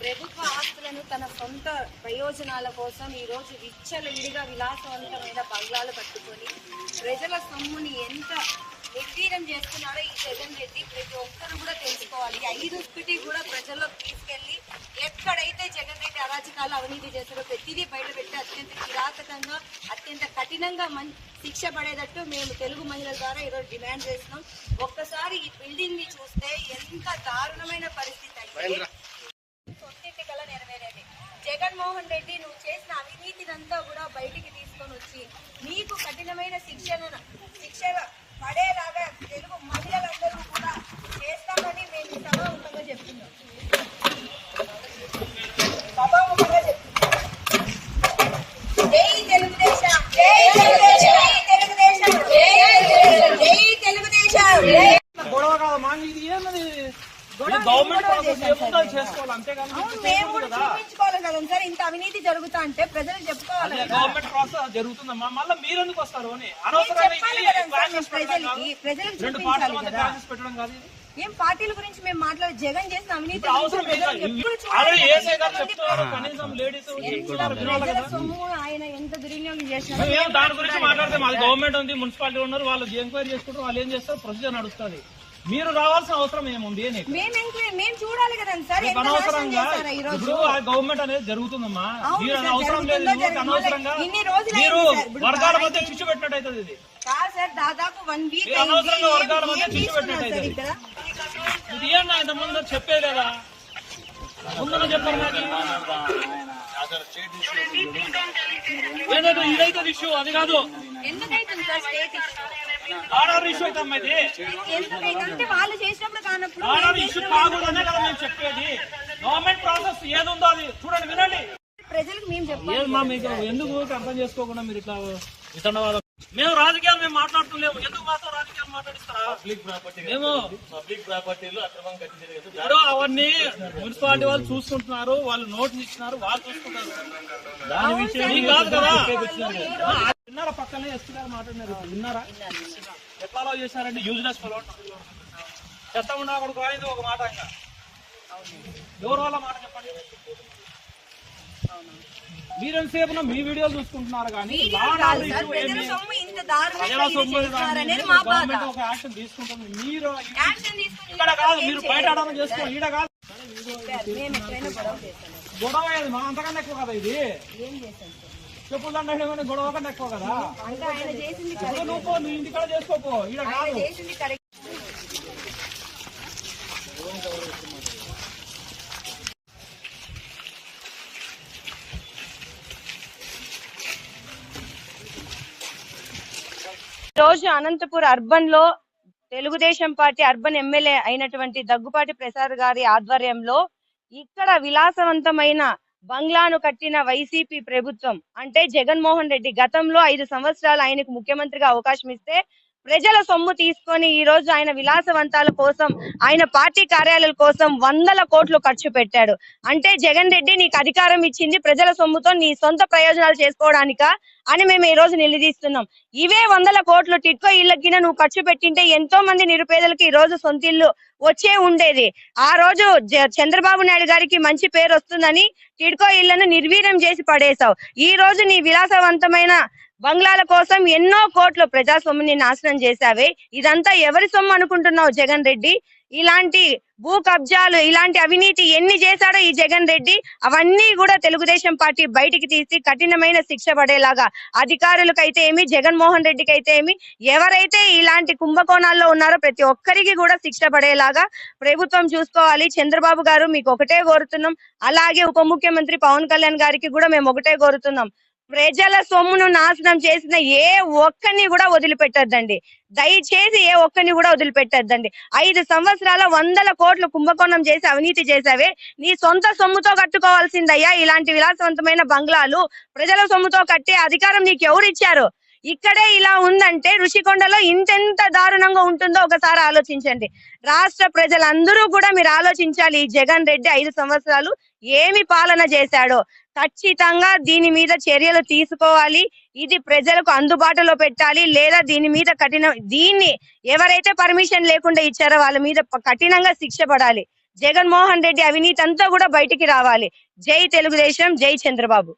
ప్రభుత్వ ఆస్తులను తన సొంత ప్రయోజనాల కోసం ఈరోజు రోజు విచ్చలవిడిగా విలాసవంతమైన బంగ్లాలు కట్టుకొని ప్రజల సొమ్ముని ఎంత నిర్వీర్యం చేస్తున్నాడో ఈ జగన్ రెడ్డి ప్రతి ఒక్కరు కూడా తెలుసుకోవాలి. ఐదు స్పిటి కూడా ప్రజల్లోకి తీసుకెళ్ళి ఎక్కడైతే జగన్ రెడ్డి అరాచకాలు అవినీతి చేస్తారో ప్రతిదీ బయటపెట్టి అత్యంత కిరాతకంగా కఠినంగా శిక్ష పడేటట్టు మేము తెలుగు మహిళల ద్వారా ఈరోజు డిమాండ్ చేస్తున్నాం. ఒక్కసారి ఈ బిల్డింగ్ని చూస్తే ఎంత దారుణమైన పరిస్థితి అయితే కల నెరవేరేది. జగన్మోహన్ రెడ్డి నువ్వు చేసిన అవినీతినంతా కూడా బయటికి తీసుకొని వచ్చి నీకు కఠినమైన శిక్షణ శిక్ష పడేలాగా తెలుగు మహిళలందరూ కూడా చేస్తామని మేము సభాముఖంగా చెప్తున్నాం సభాముఖంగా చెప్తున్నాం జై తెలుగుదేశం జై తెలుగుదేశం జై తెలుగుదేశం జై తెలుగుదేశం జై గొడవ కాదమ్మా ఇది ఏమది గొడవ గవర్నమెంట్ ప్రాసెస్ ఏముందో. చేసుకోవాలి. అంతేగాని అవును మేము కూడా చూపించుకోవాలి కదా. సార్ ఇంత అవినీతి జరుగుతా అంటే ప్రజలు చెప్పుకోవాలి కదా. గవర్నమెంట్ ప్రాసెస్ జరుగుతుందమ్మా మళ్ళీ మీరు ఎందుకు వస్తారు అని? మేము అనవసరంగా చెప్పాలి ఇది కదా సార్ clashes మేము పెట్టడం ప్రజలకి కాదు. ప్రజలకు రెండు పార్టీల చూపించాలి మధ్య కదా. clashes పెట్టడం కాదు ఇది. ఏం పార్టీల గురించి మేము మాట్లాడే జగన్ చేసిన అవినీతి ఇప్పుడు అవసరం గురించి లేదు ప్రజలకు ఎప్పుడు చూడాలి ఆల్రెడీ కదా. ఏసీ గారు ఎంతమంది చెప్తున్నారు. కనీసం లేడీస్ ఎంత ప్రజల సొమ్ము ఆయన ఎంత దుర్వినియోగం చేసినారో మేము దాని గురించి మాట్లాడితే మాది గవర్నమెంట్ ఉంది మున్సిపాలిటీ ఉన్నారు వాళ్ళు ఎంక్వైరీ చేసుకుంటారు వాళ్ళు ఏం చేస్తారు? ప్రొసీజర్ నడుస్తుంది. మీరు రావాల్సిన అవసరం ఏముంది అని మేము చూడాలి సార్ అనవసరంగా ఇప్పుడు ఆ గవర్నమెంట్ అనేది జరుగుతుందమ్మా. మీరు సార్, అవసరం లేదు అనవసరంగా మీరు వర్గాల మధ్య చిచ్చు పెట్టినట్టు అవుతుంది ఇది. కాదు సార్ దాదాపు వన్ వీక్ మీరు అనవసరంగా వర్గాల మధ్య చిచ్చు పెట్టినట్టు ఇక్కడ? ఇది ఏంటన్నా ఇంత ముందు చెప్పే లేదా ముందున చెప్పారు నాకు. ఇదైతే ఇష్యూ అది కాదు. ఎందుకైతుంది సార్ స్టేట్ ఆర్ఆర్ ఇష్యూ అయితే అమ్మా ఇది ఎందుకైతే వాళ్ళు చేసినప్పుడు కానప్పుడు ఆర్ఆర్ ఇష్యూ కాకూడదనే కదా మేము చెప్పేది. గవర్నమెంట్ ప్రాసెస్ ఏది ఉందో అది చూడండి వినండి. ప్రజలకు మేము చెప్పాలి. ఏమమ్మా మీకు ఎందుకు అర్థం చేసుకోకుండా మీరు ఇట్లా మేము రాజకీయాలు మేము మాట్లాడుతున్నాము ఎందుకు మాతో రాజకీయాలు మాట్లాడిస్తారా? మేము పబ్లిక్ ప్రాపర్టీలో అక్రమం కట్టించేది ఇప్పుడు అవన్నీ మున్సిపాలిటీ వాళ్ళు చూసుకుంటున్నారు వాళ్ళు నోటీస్ ఇచ్చినారు వాళ్ళు చూసుకుంటారు. దాని విషయం మీకు కాదు కదా. విన్నారా? పక్కనే ఎస్పీ గారు మాట్లాడినారు. విన్నారా? ఎట్లా అలౌ చేశారంటే యూజ్లెస్ ఫెలో చెత్త ఉన్నా కొడుకు అనేది ఒక మాట ఇంకా ఎవరు వాళ్ళ మాట చెప్పండి? మీరెంతసేపు మీ వీడియోలు చూసుకుంటున్నారు కానీ ఒక యాక్షన్ తీసుకుంటుంది. మీరు ఇక్కడ కాదు మీరు? బయట ఆడడం ఈడ కాదు. గొడవ మా అంతకన్నా ఎక్కువ కదా ఇది? ఏం సార్? చెప్పులు దండ గొడవ కన్నా ఎక్కువ కదా? అంటే ఆయన చేసింది ఇప్పుడు కరెక్ట్. నువ్వు పో, నువ్వు ఇంటికాడ చేసుకోపో. ఈడ ఆయన కాదు. చేసింది కరెక్ట్. రోజు అనంతపూర్ అర్బన్లో తెలుగుదేశం పార్టీ అర్బన్ ఎమ్మెల్యే అయినటువంటి దగ్గుపాటి ప్రసాద్ గారి ఆధ్వర్యంలో ఇక్కడ విలాసవంతమైన బంగ్లాను కట్టిన వైసీపీ ప్రభుత్వం అంటే జగన్మోహన్ రెడ్డి గతంలో ఐదు సంవత్సరాలు ఆయనకు ముఖ్యమంత్రిగా అవకాశం ఇస్తే ప్రజల సొమ్ము తీసుకొని ఈ రోజు ఆయన విలాసవంతాల కోసం ఆయన పార్టీ కార్యాలయాల కోసం వందల కోట్లు ఖర్చు పెట్టాడు. అంటే జగన్ రెడ్డి నీకు అధికారం ఇచ్చింది ప్రజల సొమ్ముతో నీ సొంత ప్రయోజనాలు చేసుకోవడానికా అని మేము ఈ రోజు నిలదీస్తున్నాం. ఇవే వందల కోట్లు టిట్కో ఇళ్ళకిన నువ్వు ఖర్చు పెట్టింటే ఎంతో మంది నిరుపేదలకు ఈ రోజు సొంత ఇల్లు వచ్చే ఉండేది. ఆ రోజు చంద్రబాబు నాయుడు గారికి మంచి పేరు వస్తుందని టిడ్కో ఇళ్ళను నిర్వీర్యం చేసి పడేశావు. ఈ రోజు నీ విలాసవంతమైన బంగ్లాల కోసం ఎన్నో కోట్లు ప్రజా నాశనం చేశావే. ఇదంతా ఎవరి సొమ్ము అనుకుంటున్నావు జగన్ రెడ్డి? ఇలాంటి భూ కబ్జాలు ఇలాంటి అవినీతి ఎన్ని చేశాడో ఈ జగన్ రెడ్డి? అవన్నీ కూడా తెలుగుదేశం పార్టీ బయటికి తీసి కఠినమైన శిక్ష పడేలాగా. అధికారులకైతే ఏమి? జగన్మోహన్ రెడ్డికి అయితే ఏమి? ఎవరైతే ఇలాంటి కుంభకోణాల్లో ఉన్నారో ప్రతి ఒక్కరికి కూడా శిక్ష పడేలాగా ప్రభుత్వం చూసుకోవాలి. చంద్రబాబు గారు మీకు ఒకటే కోరుతున్నాం. అలాగే ఉప ముఖ్యమంత్రి పవన్ కళ్యాణ్ గారికి కూడా మేము ఒకటే కోరుతున్నాం. ప్రజల సొమ్మును నాశనం చేసిన ఏ ఒక్కరిని కూడా వదిలిపెట్టద్దండి. దయచేసి ఏ ఒక్కరిని కూడా వదిలిపెట్టద్దండి. ఐదు సంవత్సరాల వందల కోట్లు కుంభకోణం చేసి అవినీతి చేసావే నీ సొంత సొమ్ముతో కట్టుకోవాల్సిందయ్యా ఇలాంటి విలాసవంతమైన బంగ్లాలు ప్రజల సొమ్ముతో కట్టే అధికారం నీకు ఎవరు ఇచ్చారు? ఇక్కడే ఇలా ఉందంటే ఋషికొండలో ఇంతెంత దారుణంగా ఉంటుందో ఒకసారి ఆలోచించండి. రాష్ట్ర ప్రజలందరూ కూడా మీరు ఆలోచించాలి ఈ జగన్ రెడ్డి ఐదు సంవత్సరాలు ఏమి పాలన చేశాడో. ఖచ్చితంగా దీని మీద చర్యలు తీసుకోవాలి ఇది ప్రజలకు అందుబాటులో పెట్టాలి లేదా దీని మీద కఠిన దీన్ని ఎవరైతే పర్మిషన్ లేకుండా ఇచ్చారో వాళ్ళ మీద కఠినంగా శిక్ష పడాలి. జగన్మోహన్ రెడ్డి అవినీతి అంతా కూడా బయటికి రావాలి. జై తెలుగుదేశం జై చంద్రబాబు.